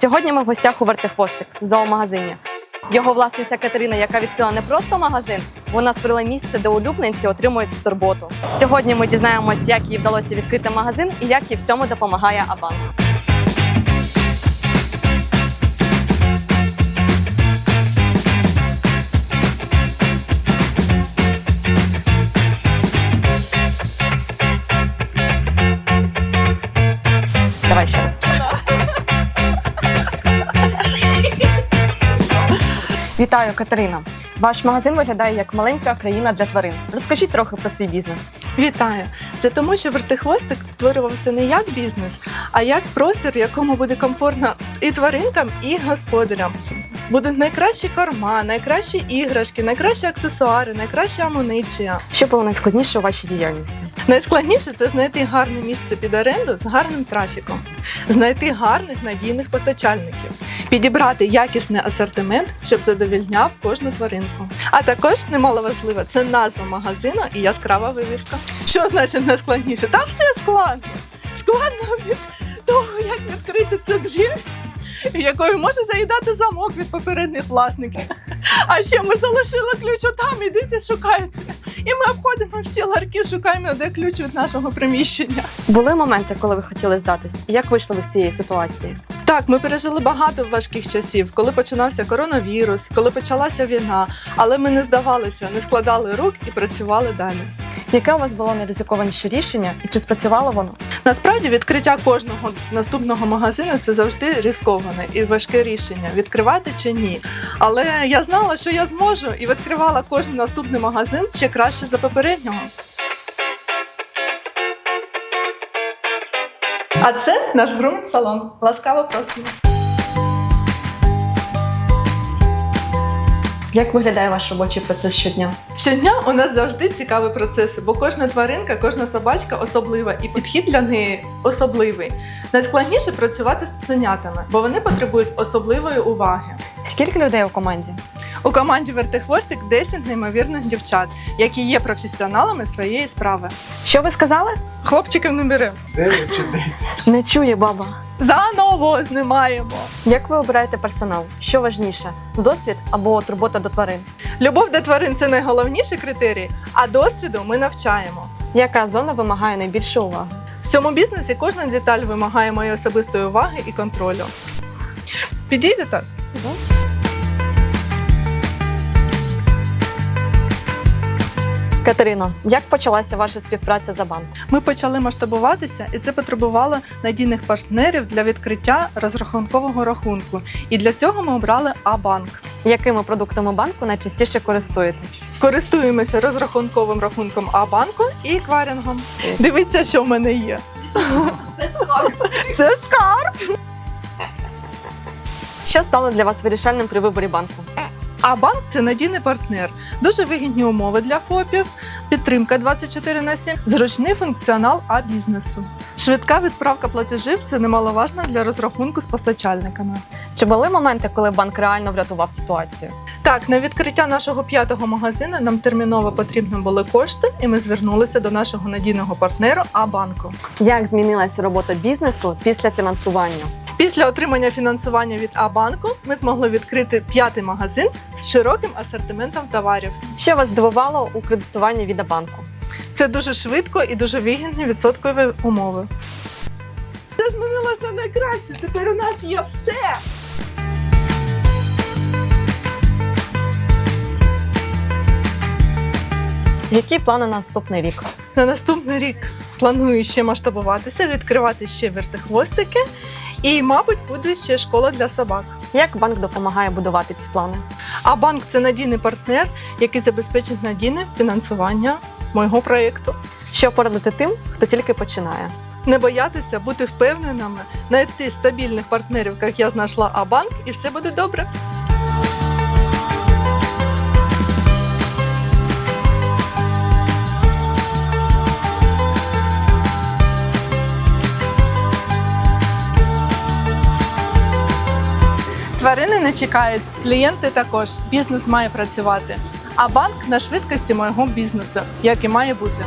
Сьогодні ми в гостях у Вертихвостик зоомагазині. Його власниця Катерина, яка відкрила не просто магазин, вона створила місце, де улюбленці отримують турботу. Сьогодні ми дізнаємось, як їй вдалося відкрити магазин і як їй в цьому допомагає Абанк. Давай ще раз. Вітаю, Катерина. Ваш магазин виглядає як маленька країна для тварин. Розкажіть трохи про свій бізнес. Вітаю! Це тому, що вертихвостик створювався не як бізнес, а як простір, в якому буде комфортно і тваринкам, і господарям. Будуть найкращі корма, найкращі іграшки, найкращі аксесуари, найкраща амуніція. Що було найскладніше у вашій діяльності? Найскладніше це знайти гарне місце під оренду з гарним трафіком, знайти гарних надійних постачальників, підібрати якісний асортимент, щоб задовільняв кожну тваринку. А також немаловажливо, це назва магазину і яскрава вивіска. Що значить найскладніше? Та все складно. Складно від того, як відкрити цю двір, якою може заїдати замок від попередніх власників. А ще ми залишили ключ отам, ідите шукайте. І ми обходимо всі ларки, шукаємо, де ключ від нашого приміщення. Були моменти, коли ви хотіли здатись? Як вийшли ви з цієї ситуації? Так, ми пережили багато важких часів, коли починався коронавірус, коли почалася війна, але ми не здавалися, не складали рук і працювали далі. Яке у вас було найризикованіше рішення і чи спрацювало воно? Насправді відкриття кожного наступного магазину це завжди ризиковане і важке рішення відкривати чи ні. Але я знала, що я зможу, і відкривала кожен наступний магазин ще краще за попереднього. А це наш груминг салон. Ласкаво просимо. Як виглядає ваш робочий процес щодня? Щодня у нас завжди цікаві процеси, бо кожна тваринка, кожна собачка особлива, і підхід для неї особливий. Найскладніше працювати з цуценятами, бо вони потребують особливої уваги. Скільки людей у команді? У команді Вертихвостик 10 неймовірних дівчат, які є професіоналами своєї справи. Що ви сказали? Хлопчиків не беремо. 9 чи 10. Не чує баба. Заново знімаємо. Як ви обираєте персонал? Що важніше досвід або турбота до тварин? Любов до тварин це найголовніший критерій, а досвіду ми навчаємо. Яка зона вимагає найбільше уваги? В цьому бізнесі кожна деталь вимагає моєї особистої уваги і контролю. Підійде так? Катерино, як почалася ваша співпраця з Абанк? Ми почали масштабуватися, і це потребувало надійних партнерів для відкриття розрахункового рахунку. І для цього ми обрали А-банк. Якими продуктами банку найчастіше користуєтесь? Користуємося розрахунковим рахунком А-банку і еквайрингом. Дивіться, що в мене є. Це скарб. Це скарб. Що стало для вас вирішальним при виборі банку? А банк це надійний партнер, дуже вигідні умови для ФОПів, підтримка 24 на 7, зручний функціонал А бізнесу. Швидка відправка платежів це немаловажно для розрахунку з постачальниками. Чи були моменти, коли банк реально врятував ситуацію? Так, на відкриття нашого п'ятого магазину нам терміново потрібні були кошти, і ми звернулися до нашого надійного партнеру А-банку. Як змінилася робота бізнесу після фінансування? Після отримання фінансування від А-банку ми змогли відкрити п'ятий магазин з широким асортиментом товарів. Що вас здивувало у кредитуванні від Абанку? Це дуже швидко і дуже вигідні відсоткові умови. Це змінилось на найкраще. Тепер у нас є все. Які плани на наступний рік? На наступний рік планую ще масштабуватися, відкривати ще вертихвостики. І, мабуть, буде ще школа для собак. Як банк допомагає будувати ці плани? А банк це надійний партнер, який забезпечить надійне фінансування мого проєкту. Що порадити тим, хто тільки починає? Не боятися, бути впевненими, знайти стабільних партнерів, як я знайшла А-банк, і все буде добре. Тварини не чекають, клієнти також. Бізнес має працювати. А банк на швидкості мого бізнесу, як і має бути.